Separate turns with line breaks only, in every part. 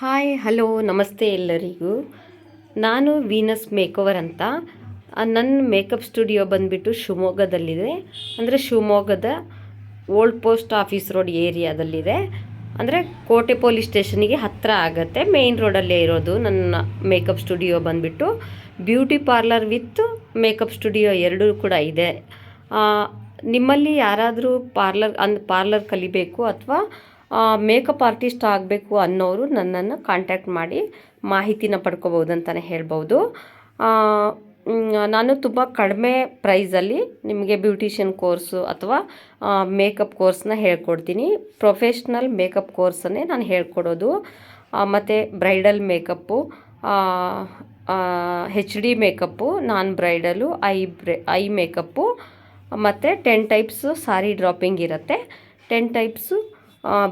Hi, hello, ನಮಸ್ತೆ ಎಲ್ಲರಿಗೂ. ನಾನು ವೀನಸ್ ಮೇಕೋವರ್ ಅಂತ. ನನ್ನ ಮೇಕಪ್ ಸ್ಟುಡಿಯೋ ಬಂದುಬಿಟ್ಟು ಶಿವಮೊಗ್ಗದಲ್ಲಿದೆ. ಅಂದರೆ ಶಿವಮೊಗ್ಗದ ಓಲ್ಡ್ ಪೋಸ್ಟ್ ಆಫೀಸ್ ರೋಡ್ ಏರಿಯಾದಲ್ಲಿದೆ. ಅಂದರೆ ಕೋಟೆ ಪೊಲೀಸ್ ಸ್ಟೇಷನಿಗೆ ಹತ್ತಿರ ಆಗುತ್ತೆ. ಮೇಯ್ನ್ ರೋಡಲ್ಲೇ ಇರೋದು ನನ್ನ ಮೇಕಪ್ ಸ್ಟುಡಿಯೋ ಬಂದುಬಿಟ್ಟು. Beauty parlour with makeup studio ಎರಡೂ ಕೂಡ ಇದೆ. ನಿಮ್ಮಲ್ಲಿ ಯಾರಾದರೂ ಪಾರ್ಲರ್, ಅಂದ್ ಪಾರ್ಲರ್ ಕಲಿಬೇಕು ಅಥವಾ ಮೇಕಪ್ ಆರ್ಟಿಸ್ಟ್ ಆಗಬೇಕು ಅನ್ನೋರು ನನ್ನನ್ನು ಕಾಂಟ್ಯಾಕ್ಟ್ ಮಾಡಿ ಮಾಹಿತಿನ ಪಡ್ಕೋಬೋದು ಅಂತಲೇ ಹೇಳ್ಬೋದು ನಾನು ತುಂಬ ಕಡಿಮೆ ಪ್ರೈಸಲ್ಲಿ ನಿಮಗೆ ಬ್ಯೂಟಿಷಿಯನ್ ಕೋರ್ಸು ಅಥವಾ ಮೇಕಪ್ ಕೋರ್ಸ್ನ ಹೇಳ್ಕೊಡ್ತೀನಿ. ಪ್ರೊಫೆಷ್ನಲ್ ಮೇಕಪ್ ಕೋರ್ಸನ್ನೇ ನಾನು ಹೇಳ್ಕೊಡೋದು. ಮತ್ತು bridal makeup H D makeup non bridal I ಬ್ರೈ ಐ ಮೇಕಪ್ಪು ಮತ್ತು ಟೆನ್ ಟೈಪ್ಸು ಸಾರಿ ಡ್ರಾಪಿಂಗ್ ಇರುತ್ತೆ. Ten types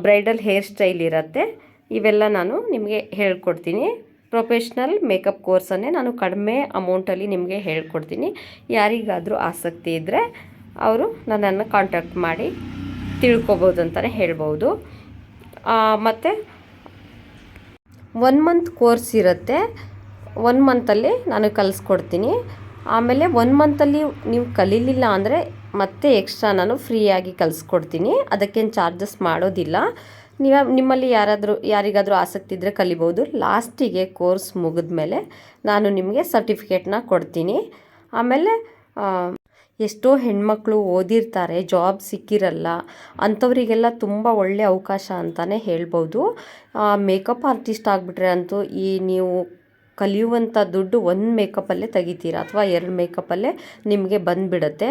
bridal hair style ಇರುತ್ತೆ. ಇವೆಲ್ಲ ನಾನು ನಿಮಗೆ ಹೇಳ್ಕೊಡ್ತೀನಿ. ಪ್ರೊಫೆಷ್ನಲ್ ಮೇಕಪ್ ಕೋರ್ಸನ್ನೇ ನಾನು ಕಡಿಮೆ ಅಮೌಂಟಲ್ಲಿ ನಿಮಗೆ ಹೇಳ್ಕೊಡ್ತೀನಿ. ಯಾರಿಗಾದರೂ ಆಸಕ್ತಿ ಇದ್ದರೆ ಅವರು ನನ್ನನ್ನು ಕಾಂಟ್ಯಾಕ್ಟ್ ಮಾಡಿ ತಿಳ್ಕೊಬೋದು ಅಂತಲೇ ಹೇಳ್ಬೋದು. ಮತ್ತು ಒನ್ ಮಂತ್ ಕೋರ್ಸ್ ಇರುತ್ತೆ. ಒನ್ ಮಂತಲ್ಲಿ ನಾನು ಕಲಿಸ್ಕೊಡ್ತೀನಿ. ಆಮೇಲೆ ಒನ್ ಮಂತಲ್ಲಿ ನೀವು ಕಲೀಲಿಲ್ಲ ಅಂದರೆ ಮತ್ತೆ ಎಕ್ಸ್ಟ್ರಾ ನಾನು ಫ್ರೀಯಾಗಿ ಕಲಿಸ್ಕೊಡ್ತೀನಿ. ಅದಕ್ಕೇನು ಚಾರ್ಜಸ್ ಮಾಡೋದಿಲ್ಲ. ನೀವು ನಿಮ್ಮಲ್ಲಿ ಯಾರಾದರೂ ಯಾರಿಗಾದರೂ ಆಸಕ್ತಿ ಇದ್ದರೆ ಕಲಿಬೋದು. ಲಾಸ್ಟಿಗೆ ಕೋರ್ಸ್ ಮುಗಿದ ಮೇಲೆ ನಾನು ನಿಮಗೆ ಸರ್ಟಿಫಿಕೇಟ್ನ ಕೊಡ್ತೀನಿ. ಆಮೇಲೆ ಎಷ್ಟೋ ಹೆಣ್ಮಕ್ಳು ಓದಿರ್ತಾರೆ, ಜಾಬ್ ಸಿಕ್ಕಿರಲ್ಲ. ಅಂಥವರಿಗೆಲ್ಲ ತುಂಬ ಒಳ್ಳೆಯ ಅವಕಾಶ ಅಂತಲೇ ಹೇಳ್ಬೋದು. ಮೇಕಪ್ ಆರ್ಟಿಸ್ಟ್ ಆಗಿಬಿಟ್ರೆ ಅಂತೂ ಈ ನೀವು ಕಲಿಯುವಂಥ ದುಡ್ಡು ಒಂದು ಮೇಕಪ್ಪಲ್ಲೇ ತೆಗಿತೀರ ಅಥವಾ ಎರಡು ಮೇಕಪ್ಪಲ್ಲೇ ನಿಮಗೆ ಬಂದುಬಿಡತ್ತೆ.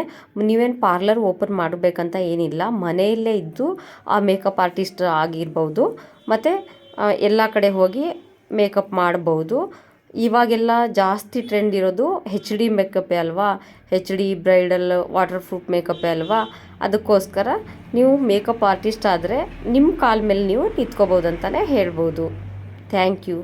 ನೀವೇನು ಪಾರ್ಲರ್ ಓಪನ್ ಮಾಡಬೇಕಂತ ಏನಿಲ್ಲ, ಮನೆಯಲ್ಲೇ ಇದ್ದು ಆ ಮೇಕಪ್ ಆರ್ಟಿಸ್ಟ್ ಆಗಿರ್ಬೋದು, ಮತ್ತು ಎಲ್ಲ ಕಡೆ ಹೋಗಿ ಮೇಕಪ್ ಮಾಡ್ಬೋದು. ಇವಾಗೆಲ್ಲ ಜಾಸ್ತಿ ಟ್ರೆಂಡ್ ಇರೋದು ಹೆಚ್ ಡಿ ಮೇಕಪ್ಪೇ ಅಲ್ವಾ? H D bridal waterproof ಮೇಕಪ್ಪೇ ಅಲ್ವಾ? ಅದಕ್ಕೋಸ್ಕರ ನೀವು ಮೇಕಪ್ ಆರ್ಟಿಸ್ಟ್ ಆದರೆ ನಿಮ್ಮ ಕಾಲ ಮೇಲೆ ನೀವು ನಿಂತ್ಕೋಬೋದು ಅಂತಲೇ ಹೇಳ್ಬೋದು. Thank you.